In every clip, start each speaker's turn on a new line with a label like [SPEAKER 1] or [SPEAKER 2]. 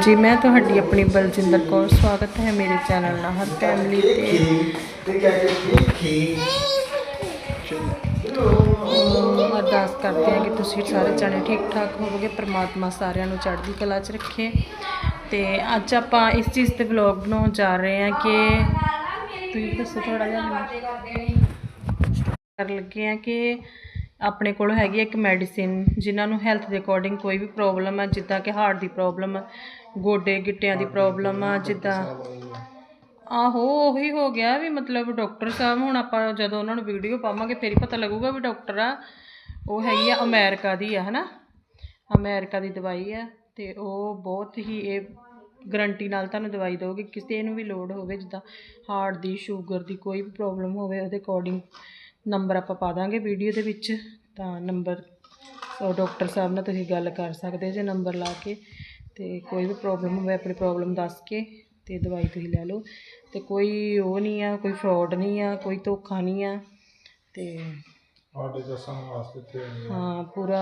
[SPEAKER 1] ਜੀ, ਮੈਂ ਤੁਹਾਡੀ ਆਪਣੀ ਬਲਜਿੰਦਰ ਕੌਰ, ਸਵਾਗਤ ਹੈ ਮੇਰੇ ਚੈਨਲ ਨਾਹਰ ਫੈਮਿਲੀ ਤੇ। ਅਰਦਾਸ ਕਰਦੇ ਹਾਂ ਕਿ ਤੁਸੀਂ ਸਾਰੇ ਜਣੇ ਠੀਕ ਠਾਕ ਹੋਵੋਗੇ, ਪ੍ਰਮਾਤਮਾ ਸਾਰਿਆਂ ਨੂੰ ਚੜ੍ਹਦੀ ਕਲਾ 'ਚ ਰੱਖੇ। ਤੇ ਅੱਜ ਆਪਾਂ ਇਸ ਚੀਜ਼ ਤੇ ਵਲੌਗ ਬਣਾਉਣ ਜਾ ਰਹੇ ਹਾਂ ਕਿ ਤੁਸੀਂ ਦੱਸੋ ਥੋੜਾ ਜਿਹਾ ਮੈਨੂੰ। ਕਰਨ ਲੱਗੇ ਆ ਕਿ ਆਪਣੇ ਕੋਲ ਹੈਗੀ ਹੈ ਇੱਕ ਮੈਡੀਸਿਨ ਜਿਨ੍ਹਾਂ ਨੂੰ ਹੈਲਥ ਦੇ ਅਕੋਰਡਿੰਗ ਕੋਈ ਵੀ ਪ੍ਰੋਬਲਮ ਹੈ ਜਿੱਦਾਂ ਕਿ ਹਾਰਟ ਦੀ ਪ੍ਰੋਬਲਮ ਗੋਡੇ ਗਿੱਟਿਆਂ ਦੀ ਪ੍ਰੋਬਲਮ ਆ ਜਿੱਦਾਂ ਆਹੋ ਉਹੀ ਹੋ ਗਿਆ ਵੀ ਮਤਲਬ ਡਾਕਟਰ ਸਾਹਿਬ ਹੁਣ ਆਪਾਂ ਜਦੋਂ ਉਹਨਾਂ ਨੂੰ ਵੀਡੀਓ ਪਾਵਾਂਗੇ ਫਿਰ ਹੀ ਪਤਾ ਲੱਗੂਗਾ ਵੀ ਡਾਕਟਰ ਆ ਉਹ ਹੈਗੀ ਆ ਅਮਰੀਕਾ ਦੀ ਆ ਹਨਾ? ਅਮਰੀਕਾ ਦੀ ਦਵਾਈ ਆ ਤੇ ਉਹ ਬਹੁਤ ਹੀ ਇਹ ਗਰੰਟੀ ਨਾਲ ਤੁਹਾਨੂੰ ਦਵਾਈ ਦਊਗੀ ਕਿਸੇ ਨੂੰ ਵੀ ਲੋੜ ਹੋਵੇ ਜਿੱਦਾਂ ਹਾਰਟ ਦੀ ਸ਼ੂਗਰ ਦੀ ਕੋਈ ਵੀ ਪ੍ਰੋਬਲਮ ਹੋਵੇ ਉਹਦੇ ਅਕੋਰਡਿੰਗ ਨੰਬਰ ਆਪਾਂ ਪਾ ਦਾਂਗੇ ਵੀਡੀਓ ਦੇ ਵਿੱਚ ਤਾਂ ਨੰਬਰ ਉਹ ਡਾਕਟਰ ਸਾਹਿਬ ਨਾਲ ਤੁਸੀਂ ਗੱਲ ਕਰ ਸਕਦੇ ਜੇ ਨੰਬਰ ਲਾ ਕੇ। ਤੇ ਕੋਈ ਵੀ ਪ੍ਰੋਬਲਮ ਹੋਵੇ ਆਪਣੀ ਪ੍ਰੋਬਲਮ ਦੱਸ ਕੇ ਤੇ ਦਵਾਈ ਤੁਸੀਂ ਲੈ ਲਓ। ਤੇ ਕੋਈ ਉਹ ਨਹੀਂ ਆ ਕੋਈ ਫਰਾਡ ਨਹੀਂ ਆ ਕੋਈ ਧੋਖਾ ਨਹੀਂ ਆ ਤੇ
[SPEAKER 2] ਸਾਡੇ ਦੱਸਣ ਵਾਸਤੇ ਇੱਥੇ ਆਏ ਹਾਂ।
[SPEAKER 1] ਹਾਂ ਪੂਰਾ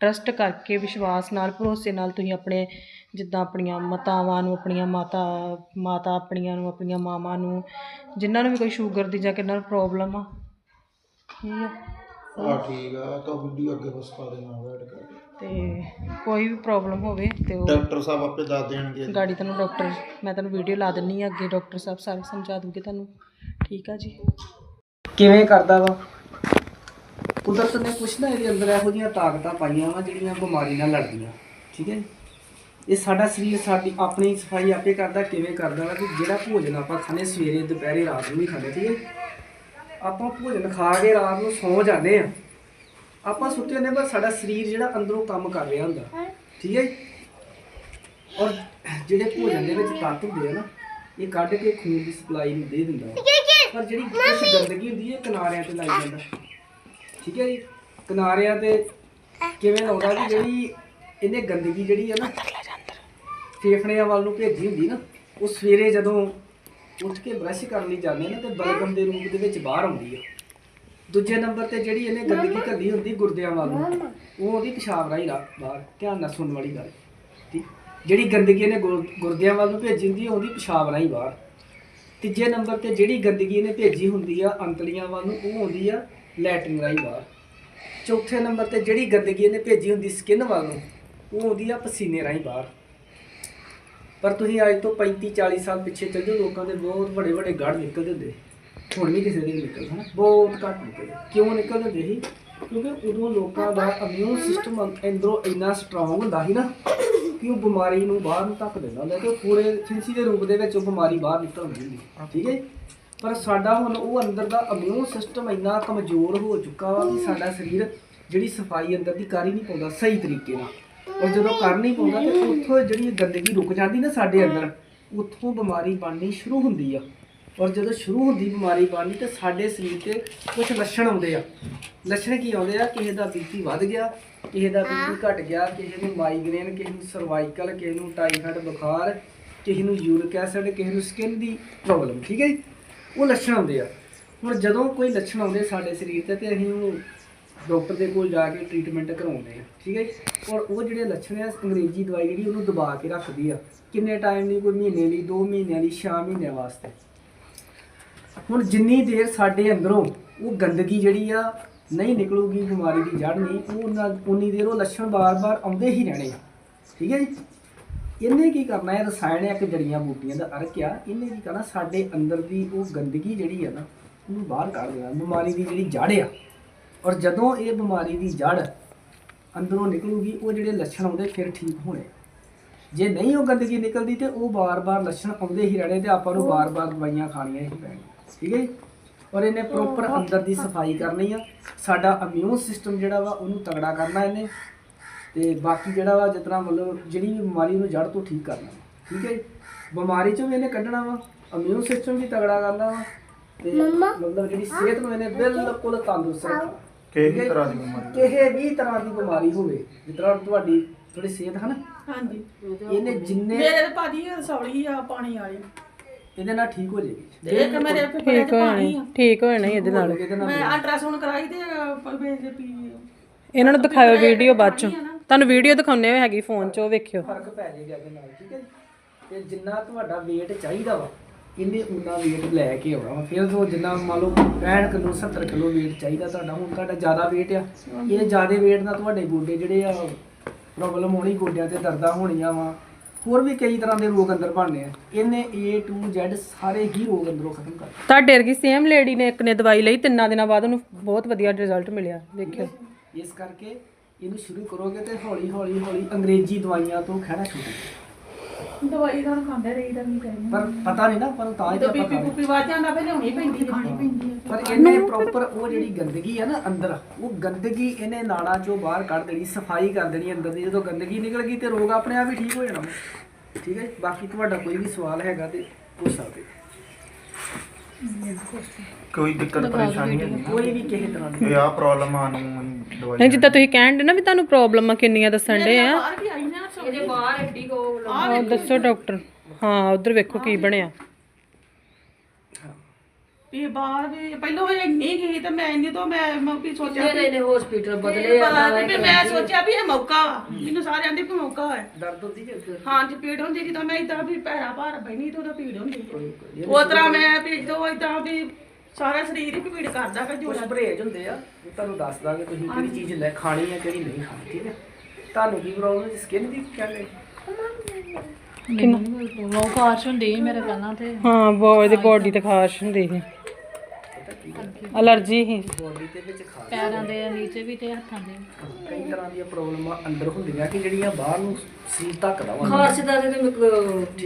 [SPEAKER 1] ਟਰਸਟ ਕਰਕੇ ਵਿਸ਼ਵਾਸ ਨਾਲ ਭਰੋਸੇ ਨਾਲ ਤੁਸੀਂ ਆਪਣੇ ਜਿੱਦਾਂ ਆਪਣੀਆਂ ਮਾਤਾਵਾਂ ਨੂੰ ਆਪਣੀਆਂ ਮਾਤਾ ਮਾਤਾ ਆਪਣੀਆਂ ਨੂੰ ਆਪਣੀਆਂ ਮਾਵਾਂ ਨੂੰ ਜਿਨ੍ਹਾਂ ਨੂੰ ਵੀ ਕੋਈ ਸ਼ੂਗਰ ਦੀ ਜਾਂ ਕਿੰਨਾਂ ਪ੍ਰੋਬਲਮ ਆ। ਠੀਕ ਆ।
[SPEAKER 2] ਆਹ ਠੀਕ ਆ ਤਾਂ ਵੀਡੀਓ ਅੱਗੇ ਬਸ ਪਾ ਦੇਣਾ ਵੈਟ ਕਰ
[SPEAKER 1] ਤੇ ਕੋਈ ਵੀ ਪ੍ਰੋਬਲਮ ਹੋਵੇ ਤੇ ਉਹ
[SPEAKER 2] ਡਾਕਟਰ ਸਾਹਿਬ ਆਪੇ ਦੱਸ ਦੇਣਗੇ।
[SPEAKER 1] ਗਾੜੀ ਤੁਹਾਨੂੰ ਡਾਕਟਰ ਮੈਂ ਤੁਹਾਨੂੰ ਵੀਡੀਓ ਲਾ ਦਿੰਨੀ ਆ ਅੱਗੇ ਡਾਕਟਰ ਸਾਹਿਬ ਸਾਰੇ ਸਮਝਾ ਦੂਗੇ ਤੁਹਾਨੂੰ ਠੀਕ ਆ ਜੀ?
[SPEAKER 3] ਕਿਵੇਂ ਕਰਦਾ ਵਾ? ਕੁਦਰਤ ਨੇ ਕੁਛ ਨਾ ਇਹਦੇ ਅੰਦਰ ਇਹੋ ਜਿਹੀਆਂ ਤਾਕਤਾਂ ਪਾਈਆਂ ਵਾ ਜਿਹੜੀਆਂ ਬਿਮਾਰੀ ਨਾਲ ਲੜਦੀਆਂ। ਠੀਕ ਹੈ ਜੀ? ਇਹ ਸਾਡਾ ਸਰੀਰ ਸਾਡੀ ਆਪਣੀ ਸਫ਼ਾਈ ਆਪੇ ਕਰਦਾ ਕਿਵੇਂ ਕਰਦਾ ਵਾ ਕਿ ਜਿਹੜਾ ਭੋਜਨ ਆਪਾਂ ਖਾਣੇ ਸਵੇਰੇ ਦੁਪਹਿਰੇ ਰਾਤ ਨੂੰ ਵੀ ਖਾਂਦੇ ਠੀਕ ਹੈ ਆਪਾਂ ਭੋਜਨ ਖਾ ਕੇ ਰਾਤ ਨੂੰ ਸੌਂ ਜਾਂਦੇ ਆ ਆਪਾਂ ਸੁੱਤੇ ਹੁੰਦੇ ਪਰ ਸਾਡਾ ਸਰੀਰ ਜਿਹੜਾ ਅੰਦਰੋਂ ਕੰਮ ਕਰ ਰਿਹਾ ਹੁੰਦਾ। ਠੀਕ ਹੈ ਜੀ? ਔਰ ਜਿਹੜੇ ਭੋਜਨ ਦੇ ਵਿੱਚ ਤੱਤ ਹੁੰਦੇ ਆ ਨਾ ਇਹ ਕੱਢ ਕੇ ਖੂਨ ਦੀ ਸਪਲਾਈ ਨੂੰ ਦੇ ਦਿੰਦਾ। ਪਰ ਜਿਹੜੀ ਗੰਦਗੀ ਹੁੰਦੀ ਹੈ ਕਿਨਾਰਿਆਂ ਤੇ ਲੱਗ ਜਾਂਦਾ। ਠੀਕ ਹੈ ਜੀ? ਕਿਨਾਰਿਆਂ ਤੇ ਕਿਵੇਂ ਲਾਉਂਦਾ ਕਿ ਜਿਹੜੀ ਇਹਨੇ ਗੰਦਗੀ ਜਿਹੜੀ ਹੈ ਨਾ ਫੇਫੜਿਆਂ ਵੱਲ ਨੂੰ ਭੇਜੀ ਹੁੰਦੀ ਨਾ ਉਹ ਸਵੇਰੇ ਜਦੋਂ ਉੱਠ ਕੇ ਬ੍ਰਸ਼ ਕਰਨ ਲਈ ਜਾਂਦੇ ਨੇ ਤੇ ਬਲਗਮ ਦੇ ਰੂਪ ਦੇ ਵਿੱਚ ਬਾਹਰ ਆਉਂਦੀ ਹੈ ਦੂਜੇ ਨੰਬਰ ਤੇ ਜਿਹੜੀ ਇਹਨੇ ਗੰਦਗੀ ਕੱਢੀ ਹੁੰਦੀ ਗੁਰਦਿਆਂ ਵੱਲ ਨੂੰ ਉਹ ਉਹਦੀ ਪਿਸ਼ਾਬ ਰਾਹੀਂ ਰਾ ਬਾਹਰ ਧਿਆਨ ਨਾਲ ਸੁਣਨ ਵਾਲੀ ਗੱਲ। ਠੀਕ? ਜਿਹੜੀ ਗੰਦਗੀ ਇਹਨੇ ਗੁਰ- ਗੁਰਦਿਆਂ ਵੱਲ ਨੂੰ ਭੇਜੀ ਹੁੰਦੀ ਉਹਦੀ ਪਿਸ਼ਾਬ ਰਾਹੀਂ ਬਾਹਰ। ਤੀਜੇ ਨੰਬਰ ਤੇ ਜਿਹੜੀ ਗੰਦਗੀ ਇਹਨੇ ਭੇਜੀ ਹੁੰਦੀ ਆ ਅੰਤਲੀਆਂ ਵੱਲ ਨੂੰ ਉਹ ਆਉਂਦੀ ਆ ਲੈਟਰਿਨ ਰਾਹੀਂ ਬਾਹਰ। ਚੌਥੇ ਨੰਬਰ ਤੇ ਜਿਹੜੀ ਗੰਦਗੀ ਇਹਨੇ ਭੇਜੀ ਹੁੰਦੀ ਸਕਿਨ ਵੱਲ ਨੂੰ ਉਹ ਆਉਂਦੀ ਆ ਪਸੀਨੇ ਰਾਹੀਂ ਬਾਹਰ। ਪਰ ਤੁਸੀਂ ਅੱਜ ਤੋਂ 35 40 ਸਾਲ ਪਿੱਛੇ ਚੱਲ ਜਾਓ ਲੋਕਾਂ ਦੇ ਬਹੁਤ ਵੱਡੇ ਵੱਡੇ ਗੜ ਨਿਕਲਦੇ ਹੁੰਦੇ ਹੁਣ ਵੀ ਕਿਸੇ ਦੇ ਵੀ ਨਿਕਲਦੇ, ਹਨਾ? ਬਹੁਤ ਘੱਟ ਨਿਕਲਦੇ ਕਿਉਂ ਨਿਕਲਦੇ ਹੁੰਦੇ ਸੀ? ਕਿਉਂਕਿ ਉਦੋਂ ਲੋਕਾਂ ਦਾ ਇਮਿਊਨ ਸਿਸਟਮ ਅੰਦਰੋਂ ਇੰਨਾ ਸਟਰੋਂਗ ਹੁੰਦਾ ਸੀ ਨਾ ਕਿ ਉਹ ਬਿਮਾਰੀ ਨੂੰ ਬਾਹਰ ਨੂੰ ਧੱਕ ਦਿੰਦਾ ਹੁੰਦਾ ਤੇ ਉਹ ਪੂਰੇ ਫਿੰਸੀ ਦੇ ਰੂਪ ਦੇ ਵਿੱਚ ਉਹ ਬਿਮਾਰੀ ਬਾਹਰ ਨਿਕਲ ਆਉਂਦੀ ਹੁੰਦੀ ਠੀਕ ਹੈ ਪਰ ਸਾਡਾ ਹੁਣ ਉਹ ਅੰਦਰ ਦਾ ਇਮਿਊਨ ਸਿਸਟਮ ਇੰਨਾ ਕਮਜ਼ੋਰ ਹੋ ਚੁੱਕਾ ਵਾ ਕਿ ਸਾਡਾ ਸਰੀਰ ਜਿਹੜੀ ਸਫ਼ਾਈ ਅੰਦਰ ਦੀ ਕਰ ਹੀ ਨਹੀਂ ਪਾਉਂਦਾ ਸਹੀ ਤਰੀਕੇ ਨਾਲ। ਔਰ ਜਦੋਂ ਕਰ ਨਹੀਂ ਪਾਉਂਦਾ ਤੇ ਉੱਥੋਂ ਜਿਹੜੀ ਗੰਦਗੀ ਰੁਕ ਜਾਂਦੀ ਨਾ ਸਾਡੇ ਅੰਦਰ, ਉੱਥੋਂ ਬਿਮਾਰੀ ਬਣਨੀ ਸ਼ੁਰੂ ਹੁੰਦੀ ਆ। ਔਰ ਜਦੋਂ ਸ਼ੁਰੂ ਹੁੰਦੀ ਬਿਮਾਰੀ ਬਣਨੀ ਤੇ ਸਾਡੇ ਸਰੀਰ ਤੇ ਕੁਝ ਲੱਛਣ ਆਉਂਦੇ ਆ। ਲੱਛਣ ਕੀ ਆਉਂਦੇ ਆ? ਕਿਸੇ ਦਾ ਬੀਪੀ ਵੱਧ ਗਿਆ, ਕਿਸੇ ਦਾ ਬੀਪੀ ਘਟ ਗਿਆ, ਕਿਸੇ ਨੂੰ ਮਾਈਗ੍ਰੇਨ ਕਿਸੇ ਨੂੰ ਸਰਵਾਈਕਲ ਕਿਸੇ ਨੂੰ ਟਾਈਫਾਇਡ ਬੁਖਾਰ, ਕਿਸੇ ਨੂੰ ਯੂਰਿਕ ਐਸਿਡ ਕਿਸੇ ਨੂੰ ਸਕਿਨ ਦੀ ਪ੍ਰੋਬਲਮ ਠੀਕ ਹੈ ਜੀ? ਉਹ ਲੱਛਣ ਆਉਂਦੇ ਆ। ਹੁਣ ਜਦੋਂ ਕੋਈ ਲੱਛਣ ਆਉਂਦੇ ਸਾਡੇ ਸਰੀਰ ਤੇ ਤੇ ਅਸੀਂ ਉਹ ਡਾਕਟਰ ਦੇ ਕੋਲ ਜਾ ਕੇ ਟ੍ਰੀਟਮੈਂਟ ਕਰਾਉਂਦੇ ਆ, ਠੀਕ ਹੈ ਜੀ? ਔਰ ਉਹ ਜਿਹੜੇ ਲੱਛਣ ਆ, ਅੰਗਰੇਜ਼ੀ ਦਵਾਈ ਜਿਹੜੀ ਉਹਨੂੰ ਦਬਾ ਕੇ ਰੱਖਦੀ ਆ। ਕਿੰਨੇ ਟਾਈਮ ਲਈ? ਕੋਈ ਮਹੀਨੇ ਲਈ 2 ਮਹੀਨਿਆਂ ਲਈ 6 ਮਹੀਨਿਆਂ ਵਾਸਤੇ। ਹੁਣ ਜਿੰਨੀ ਦੇਰ ਸਾਡੇ ਅੰਦਰੋਂ ਉਹ ਗੰਦਗੀ ਜਿਹੜੀ ਆ ਨਹੀਂ ਨਿਕਲੂਗੀ, ਬਿਮਾਰੀ ਦੀ ਜੜ ਨਹੀਂ, ਉਹ ਉਹਨਾਂ- ਉਨੀ ਦੇਰ ਉਹ ਲੱਛਣ ਬਾਰ-ਬਾਰ ਆਉਂਦੇ ਹੀ ਰਹਿਣੇ ਆ। ਠੀਕ ਹੈ ਜੀ? ਇਹਨੇ ਕੀ ਕਰਨਾ ਹੈ? ਰਸਾਇਣਿਕ ਜੜੀਆਂ ਬੂਟੀਆਂ ਦਾ ਅਰਕ ਆ। ਇਹਨੇ ਕੀ ਕਰਨਾ? ਸਾਡੇ ਅੰਦਰ ਦੀ ਉਹ ਗੰਦਗੀ ਜਿਹੜੀ ਆ ਨਾ, ਉਹਨੂੰ ਬਾਹਰ ਕੱਢ ਦੇਣਾ। ਬਿਮਾਰੀ ਦੀ ਜਿਹੜੀ ਜੜ ਆ ਔਰ ਜਦੋਂ ਇਹ ਬਿਮਾਰੀ ਦੀ ਜੜ ਅੰਦਰੋਂ ਨਿਕਲੂਗੀ ਉਹ ਜਿਹੜੇ ਲੱਛਣ ਆਉਂਦੇ ਫਿਰ ਠੀਕ ਹੋਣੇ। ਜੇ ਨਹੀਂ ਉਹ ਗੰਦਗੀ ਨਿਕਲਦੀ ਤੇ ਉਹ ਬਾਰ-ਬਾਰ ਲੱਛਣ ਆਉਂਦੇ ਹੀ ਰਹਿਣੇ ਤੇ ਆਪਾਂ ਨੂੰ ਬਾਰ-ਬਾਰ ਦਵਾਈਆਂ ਖਾਣੀਆਂ ਹੀ ਪੈਣੀਆਂ ਠੀਕ ਹੈ ਔਰ ਇਹਨੇ ਪ੍ਰੋਪਰ ਅੰਦਰ ਦੀ ਸਫ਼ਾਈ ਕਰਨੀ ਆ। ਸਾਡਾ ਇਮਿਊਨ ਸਿਸਟਮ ਜਿਹੜਾ ਵਾ ਉਹਨੂੰ ਤਗੜਾ ਕਰਨਾ ਇਹਨੇ। ਤੇ ਬਾਕੀ ਜਿਹੜਾ ਵਾ ਜਿਤਨਾ ਮਤਲਬ ਜਿਹੜੀ ਵੀ ਬਿਮਾਰੀ ਉਹਨੂੰ ਜੜ ਤੋਂ ਠੀਕ ਕਰਨਾ। ਠੀਕ ਹੈ? ਬਿਮਾਰੀ ਚੋਂ ਵੀ ਇਹਨੇ ਕੱਢਣਾ ਵਾ ਇਮਿਊਨ ਸਿਸਟਮ ਵੀ ਤਗੜਾ ਕਰਨਾ ਵਾ। ਤੇ ਮਤਲਬ ਜਿਹੜੀ ਸਿਹਤ ਨੂੰ ਇਹਨੇ ਬਿਲਕੁਲ ਤੰਦਰੁਸਤ ਰੱਖਣਾ।
[SPEAKER 2] ਕਿਸੇ ਤਰ੍ਹਾਂ ਦੀ ਬਿਮਾਰੀ
[SPEAKER 3] ਕਿਸੇ ਵੀ ਤਰ੍ਹਾਂ ਦੀ ਬਿਮਾਰੀ ਹੋਵੇ ਜਿਸ ਤਰ੍ਹਾਂ ਤੁਹਾਡੀ ਥੋੜੀ ਸਿਹਤ ਹਨ
[SPEAKER 4] ਹਾਂਜੀ।
[SPEAKER 3] ਇਹਨੇ ਜਿੰਨੇ
[SPEAKER 4] ਮੇਰੇ ਤੇ ਭਾਜੀ ਸੌਲੀ ਆ ਪਾਣੀ ਵਾਲੀ।
[SPEAKER 3] ਇਹਦੇ ਨਾਲ ਠੀਕ ਹੋ ਜਾਏਗੀ।
[SPEAKER 4] ਇੱਕ ਮੇਰੇ ਫੇਫੜੇ
[SPEAKER 1] ਠੀਕ
[SPEAKER 4] ਚ
[SPEAKER 1] ਹੋ
[SPEAKER 4] ਪਾਣੀ ਆ।
[SPEAKER 1] ਠੀਕ ਹੋ ਜਾਣੀ ਇਹਦੇ ਨਾਲ।
[SPEAKER 3] ਇਹਦੇ ਨਾਲ
[SPEAKER 4] ਮੈਂ ਅਲਟਰਾਸਾਊਂਡ ਕਰਾਈ ਤੇ ਵੇਖ ਪੀ
[SPEAKER 1] ਇਹਨਾਂ ਨੂੰ ਦਿਖਾਇਓ ਵੀਡੀਓ ਬਾਅਦ ਚੋਂ। ਤੁਹਾਨੂੰ ਵੀਡੀਓ ਦਿਖਾਉਣੇ ਹੋਏ ਹੈਗੀ ਫੋਨ 'ਚ ਉਹ ਵੇਖਿਓ।
[SPEAKER 3] ਫ਼ਰਕ ਪੈ ਜਾਏਗਾ ਇਹਦੇ ਨਾਲ ਠੀਕ ਹੈ ਜੀ? ਤੇ ਜਿੰਨਾ ਤੁਹਾਡਾ weight ਚਾਹੀਦਾ ਵਾ ਇਹਨੇ ਉਨਾ weight ਲੈ ਕੇ ਆਉਣਾ ਵਾ? ਫਿਰ ਤੋਂ ਜਿੰਨਾ ਮੰਨ ਲਓ 65 ਕਿਲੋ 70 ਕਿਲੋ weight ਚਾਹੀਦਾ ਤੁਹਾਡਾ ਹੁਣ ਤੁਹਾਡਾ ਜ਼ਿਆਦਾ weight ਆ। ਇਹ ਜ਼ਿਆਦਾ weight ਨਾਲ ਤੁਹਾਡੇ ਗੋਡੇ ਜਿਹੜੇ ਆ ਪ੍ਰੋਬਲਮ ਹੋਣੀ ਗੋਡਿਆਂ ਤੇ ਦਰਦਾਂ ਹੋਣੀਆਂ ਵਾ। ਹੋਰ ਵੀ ਕਈ ਤਰ੍ਹਾਂ ਦੇ ਰੋਗ ਅੰਦਰ ਬਣਨੇ ਆ। ਇਹਨੇ A to Z ਸਾਰੇ ਹੀ ਰੋਗ ਅੰਦਰੋਂ ਖਤਮ ਕਰ ਦਿੱਤੇ।
[SPEAKER 1] ਤੁਹਾਡੇ ਵਰਗੀ ਸੇਮ ਲੇਡੀ ਨੇ ਇੱਕ ਨੇ ਦਵਾਈ ਲਈ ਤਿੰਨਾਂ ਦਿਨਾਂ ਬਾਅਦ ਉਹਨੂੰ ਬਹੁਤ ਵਧੀਆ ਰਿਜ਼ਲਟ ਮਿਲਿਆ। ਦੇਖਿਓ।
[SPEAKER 3] ਇਸ ਕਰਕੇ ਇਹਨੂੰ ਸ਼ੁਰੂ ਕਰੋਗੇ ਤੇ ਹੌਲੀ ਹੌਲੀ ਹੌਲੀ ਅੰਗਰੇਜ਼ੀ ਦਵਾਈਆਂ ਤੋਂ ਖਹਿੜਾ ਛੁੱਟੇ
[SPEAKER 4] ਦਵਾਈ ਤਾਂ ਖਾਂਦੇ ਰਹੀਦਾ ਨਹੀਂ ਕਰੇ
[SPEAKER 3] ਪਰ ਪਤਾ ਨਹੀਂ ਨਾ ਪਰ ਤਾਂ ਹੀ ਤਾਂ
[SPEAKER 4] ਬੀਪੀ
[SPEAKER 3] ਪਤਾ
[SPEAKER 4] ਬੂਪੀ ਵੱਧ ਜਾਂਦਾ ਫਿਰ ਲਿਆਉਣੀ ਪੈਂਦੀ ਹੈ। ਖਾਣੀ ਪੈਂਦੀ ਹੈ।
[SPEAKER 3] ਪਰ ਇਹਨੇ ਪ੍ਰੋਪਰ ਉਹ ਜਿਹੜੀ ਗੰਦਗੀ ਹੈ ਨਾ ਅੰਦਰ ਉਹ ਗੰਦਗੀ ਇਹਨੇ ਨਾੜਾਂ ਚੋਂ ਬਾਹਰ ਕੱਢ ਦੇਣੀ ਸਫ਼ਾਈ ਕਰ ਦੇਣੀ ਅੰਦਰ ਦੀ। ਜਦੋਂ ਗੰਦਗੀ ਨਿਕਲ ਗਈ ਤੇ ਰੋਗ ਆਪਣੇ ਆਪ ਹੀ ਠੀਕ ਹੋ ਜਾਣਾ। ਠੀਕ ਹੈ ਜੀ? ਬਾਕੀ ਤੁਹਾਡਾ ਕੋਈ ਵੀ ਸਵਾਲ ਹੈਗਾ ਤੇ ਪੁੱਛ ਸਕਦੇ।
[SPEAKER 2] ਕੋਈ ਦਿੱਕਤ ਪਰੇਸ਼ਾਨੀ ਹੈ
[SPEAKER 3] ਕੋਈ ਵੀ ਕਿਸੇ ਤਰ੍ਹਾਂ ਦੀ।
[SPEAKER 2] ਇਹ ਆ ਪ੍ਰੋਬਲਮ ਆ ਨੂੰ ਦਵਾਈ
[SPEAKER 1] ਨਹੀਂ ਜਿੱਦਾਂ ਤੁਸੀਂ ਕਹਿਣ ਦੇ ਨਾ ਵੀ ਤੁਹਾਨੂੰ ਪ੍ਰੋਬਲਮ ਕਿੰਨੀਆਂ ਦੱਸਣ ਦੇ ਆ।
[SPEAKER 4] ਬਾਹਰ ਵੀ ਆਈ ਨਾ ਇਹਦੇ ਬਾਹਰ ਐਡੀ ਕੋ
[SPEAKER 1] ਆਹ ਦੱਸੋ ਡਾਕਟਰ। ਹਾਂ ਉਧਰ ਵੇਖੋ ਕੀ ਬਣਿਆ।
[SPEAKER 4] ਵੀ ਬਾਹਰ ਵੀ ਪਹਿਲਾਂ ਉਹ ਇੰਨੀ ਗਈ ਤੇ ਮੈਂ ਇੰਨੀ ਤੋਂ ਮੈਂ ਮੈਂ ਵੀ ਸੋਚਿਆ ਵੀ
[SPEAKER 5] ਇਹਨੇ ਹਸਪੀਟਲ ਬਦਲੇ
[SPEAKER 4] ਬਦਲੇ ਵੀ ਮੈਂ ਸੋਚਿਆ ਵੀ ਇਹ ਮੌਕਾ ਵਾ ਮੈਨੂੰ ਸਾਰਿਆਂ ਦੇ ਕੋਈ ਮੌਕਾ ਹੈ
[SPEAKER 3] ਦਰਦ ਹੁੰਦੀ ਜੇ
[SPEAKER 4] ਹਾਂ ਜੀ ਪੀੜ ਹੁੰਦੀ ਜਦੋਂ ਮੈਂ ਇਦਾਂ ਵੀ ਪੈਰਾ ਭਾਰ ਬੈਣੀ ਤੇ ਉਹਦਾ ਪੀੜ ਹੁੰਦੀ। ਉਸ ਤਰ੍ਹਾਂ ਮੈਂ ਵੀ ਜਦੋਂ ਇਦਾਂ ਵੀ ਸਾਰਾ ਸਰੀਰ ਹੀ ਪੀੜ ਕਰਦਾ ਕਿ
[SPEAKER 3] ਕੁਝ
[SPEAKER 4] ਜੋੜਾ
[SPEAKER 3] ਪਰਹੇਜ ਹੁੰਦੇ ਆ। ਉਹ ਤੁਹਾਨੂੰ ਦੱਸ ਦਾਂਗੇ ਤੁਸੀਂ ਕਿਹੜੀ ਚੀਜ਼ ਲੈ ਖਾਣੀ ਹੈ ਕਿਹੜੀ ਨਹੀਂ ਖਾਣੀ ਠੀਕ ਹੈ? ਤੁਹਾਨੂੰ ਕੀ ਪ੍ਰੋਬਲਮ ਹੈ? ਸਕਿਨ ਦੀ ਕਹਿੰਦੇ
[SPEAKER 5] ਉਹ ਖਾਰਸ਼ ਹੁੰਦੀ ਸੀ ਮੇਰੇ ਪਹਿਲਾਂ ਤੇ।
[SPEAKER 1] ਹਾਂ ਬੋਡੀ ਦੀ ਬੋਡੀ ਤੇ ਖਾਰਸ਼ ਹੁੰਦੀ ਸੀ। ਅਲਰਜੀ ਸੀ।
[SPEAKER 3] ਬੋਡੀ ਦੇ ਵਿੱਚ ਖਾ
[SPEAKER 5] ਪੈਰਾਂ ਦੇ ਨੀਚੇ ਵੀ ਤੇ ਹੱਥਾਂ ਦੇ।
[SPEAKER 3] ਕਈ ਤਰ੍ਹਾਂ ਦੀਆਂ ਪ੍ਰੋਬਲਮਾਂ ਅੰਦਰ ਹੁੰਦੀਆਂ ਕਿ ਜਿਹੜੀਆਂ ਬਾਹਰ ਨੂੰ ਵਾ
[SPEAKER 5] ਖਾਰਸ਼ ਦਾ ਤੇ ਮੈਨੂੰ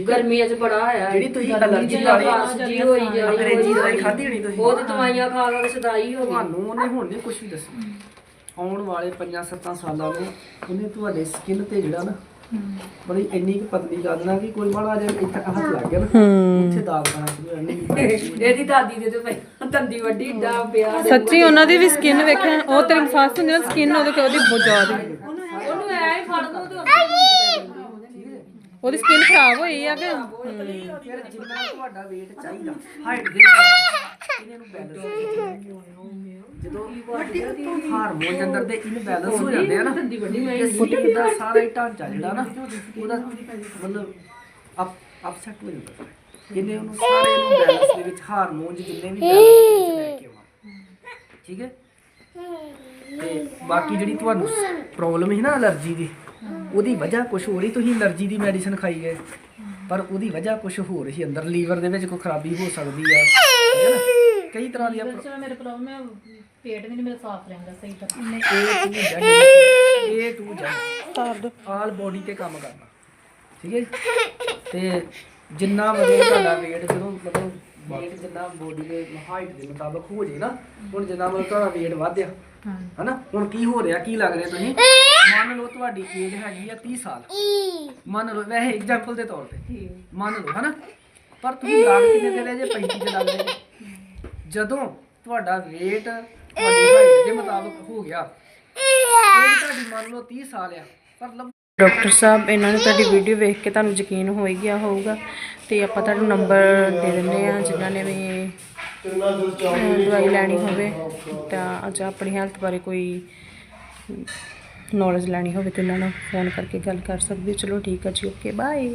[SPEAKER 5] ਗਰਮੀਆਂ 'ਚ ਬੜਾ ਆਇਆ।
[SPEAKER 3] ਜਿਹੜੀ ਤੁਸੀਂ ਐਲਰਜੀ ਵਾਲੀ
[SPEAKER 5] ਖਾਰਸ਼ ਜੀ ਹੋਈ ਜਾ
[SPEAKER 3] ਅੰਗਰੇਜ਼ੀ ਦਵਾਈ ਖਾਧੀ ਹੋਣੀ ਤੁਸੀਂ?
[SPEAKER 5] ਬਹੁਤ ਦਵਾਈਆਂ ਖਾ ਖਾ ਕੇ ਸਦਾਈ ਹੋ ਗਈ।
[SPEAKER 3] ਤੁਹਾਨੂੰ ਉਹਨੇ ਹੁਣ ਨਹੀਂ ਕੁਝ ਵੀ ਦੱਸਣਾ ਆਉਣ ਵਾਲੇ 5-7 ਸਾਲਾਂ ਨੂੰ ਉਹਨੇ ਤੁਹਾਡੇ ਸਕਿਨ ਤੇ ਜਿਹੜਾ ਨਾ ਬੜੀ ਇੰਨੀ ਕੁ ਪਤਲੀ ਕਰ ਦੇਣਾ ਕਿ ਕੋਈ ਮਾੜਾ ਜਿਹਾ ਇੱਥੇ ਹੱਥ ਲੱਗ ਗਿਆ ਨਾ ਉੱਥੇ ਦਾਗ ਪੈਣਾ ਸ਼ੁਰੂ
[SPEAKER 5] ਇਹਦੀ ਦਾਦੀ ਦੇ ਤੇ ਦੰਦੀ ਵੱਡੀ ਡਾ ਪਿਆ
[SPEAKER 1] ਸੱਚੀ ਉਹਨਾਂ ਦੀ ਵੀ ਸਕਿਨ ਵੇਖਿਆ ਉਹ ਤੇਰੀ ਸੱਸ ਹੁੰਦੀ ਨਾ ਸਕਿਨ ਉਹਦੇ ਉਹਦੀ ਬਹੁਤ ਜ਼ਿਆਦਾ
[SPEAKER 5] ਉਹਨੂੰ ਐ ਹੀ ਫੜ ਦੋ ਤੇ
[SPEAKER 1] ਉਹਦੀ ਸਕਿਨ ਖਰਾਬ ਹੋਈ ਆ ਕਿ?
[SPEAKER 3] ਫਿਰ ਜਿੰਨਾ ਤੁਹਾਡਾ weight ਚਾਹੀਦਾ ਹਾਈਟ ਦੇ ਇਹਨੇ ਨੂੰ ਬੈਲੈਂਸ ਜਦੋਂ ਹਾਰਮੋਨ ਅੰਦਰ ਦੇ ਇਨਬੈਲੈਂਸ ਹੋ ਜਾਂਦੇ ਆ ਨਾ। ਤੇ ਸਰੀਰ ਦਾ ਸਾਰਾ ਹੀ ਢਾਂਚਾ ਜਿਹੜਾ ਨਾ ਉਹਦਾ ਮਤਲਬ ਅਪ ਅਪਸੈਟ ਹੋ ਜਾਂਦਾ ਇਹਨੇ ਉਹਨੂੰ ਸਾਰੇ ਨੂੰ ਬੈਲੈਂਸ ਦੇ ਵਿੱਚ ਹਾਰਮੋਨ ਜਿੰਨੇ ਵੀ ਬੈਲੈਂਸ ਵਿੱਚ ਲੈ ਕੇ ਆਉਣਾ। ਠੀਕ ਹੈ? ਤੇ ਬਾਕੀ ਜਿਹੜੀ ਤੁਹਾਨੂੰ ਪ੍ਰੋਬਲਮ ਹੈ ਨਾ ਅਲਰਜੀ ਦੀ ਉਹਦੀ ਵਜ੍ਹਾ ਕੁਝ ਹੋਰ ਹੀ ਤੁਸੀਂ ਅਲਰਜੀ ਦੀ ਮੈਡੀਸਿਨ ਖਾਈ ਗਏ। ਪਰ ਉਹਦੀ ਵਜ੍ਹਾ ਕੁਝ ਹੋਰ ਹੀ ਅੰਦਰ ਲੀਵਰ ਦੇ ਵਿੱਚ ਕੋਈ ਖਰਾਬੀ ਹੋ ਸਕਦੀ ਹੈ ਠੀਕ ਹੈ ਨਾ? ਕਈ ਤਰ੍ਹਾਂ ਦੀਆਂ ਪ੍ਰੋ-
[SPEAKER 5] ਮੇਰੇ ਪ੍ਰੋਬਲਮ ਹੈ ਪੇਟ ਵੀ ਨਹੀਂ ਮੇਰਾ ਸਾਫ਼ ਰਹਿੰਦਾ ਸਹੀ ਤਰ੍ਹਾਂ।
[SPEAKER 3] A to Z A to Z
[SPEAKER 1] ਤਾਰ ਦੋ।
[SPEAKER 3] ਆਲ ਬੋਡੀ ਤੇ ਕੰਮ ਕਰਨਾ। ਠੀਕ ਹੈ ਜੀ? ਤੇ ਜਿੰਨਾ ਮਤਲਬ ਤੁਹਾਡਾ weight ਜਦੋਂ ਮਤਲਬ weight ਜਿੰਨਾ ਬੋਡੀ ਦੇ ਹਾਈਟ ਦੇ ਮੁਤਾਬਕ ਹੋ ਜੇ ਨਾ ਹੁਣ ਜਿੰਨਾ ਮਤਲਬ ਤੁਹਾਡਾ weight ਵਧਿਆ ਹਨਾ? ਹੁਣ ਕੀ ਹੋ ਰਿਹਾ ਕੀ ਲੱਗ ਰਿਹਾ ਤੁਸੀਂ? ਮੰਨ ਲਓ ਤੁਹਾਡੀ ਏਜ ਹੈਗੀ ਆ 30 ਸਾਲ। ਮੰਨ ਲਓ ਵੈਸੇ ਐਗਜ਼ਾਮਪਲ ਦੇ ਤੌਰ ਤੇ। ਮੰਨ ਲਓ ਹਨਾ? ਪਰ ਤੁਸੀਂ ਲੱਗ ਕਿੰਨੇ ਦੇ ਰਹੇ ਜੇ? 35 ਦੇ ਲੱਗ ਰਹੇ ਜੇ। ਜਦੋਂ ਤੁਹਾਡਾ weight ਤੁਹਾਡੀ ਹਾਈਟ ਦੇ ਮੁਤਾਬਕ ਹੋ ਗਿਆ ਇਹ ਤੁਹਾਡੀ ਮੰਨ ਲਓ 30 ਸਾਲ ਆ ਪਰ ਲੱਭ
[SPEAKER 1] ਡਾਕਟਰ ਸਾਹਿਬ ਇਹਨਾਂ ਨੇ ਤੁਹਾਡੀ ਵੀਡੀਓ ਵੇਖ ਕੇ ਤੁਹਾਨੂੰ ਯਕੀਨ ਹੋ ਹੀ ਗਿਆ ਹੋਊਗਾ ਤੇ ਆਪਾਂ ਤੁਹਾਨੂੰ ਨੰਬਰ ਦੇ ਦਿੰਦੇ ਆ ਜਿਨ੍ਹਾਂ ਨੇ ਵੀ ਅਹ, ਦਵਾਈ ਲੈਣੀ ਹੋਵੇ ਤਾਂ ਅੱਜ ਆਪਣੀ ਹੈਲਥ ਬਾਰੇ ਕੋਈ ਨੌਲੇਜ ਲੈਣੀ ਹੋਵੇ ਤੇ ਇਹਨਾਂ ਨੂੰ ਫੋਨ ਕਰਕੇ ਗੱਲ ਕਰ ਸਕਦੇ ਹੋ। ਚਲੋ ਠੀਕ ਹੈ ਜੀ ਓਕੇ ਬਾਏ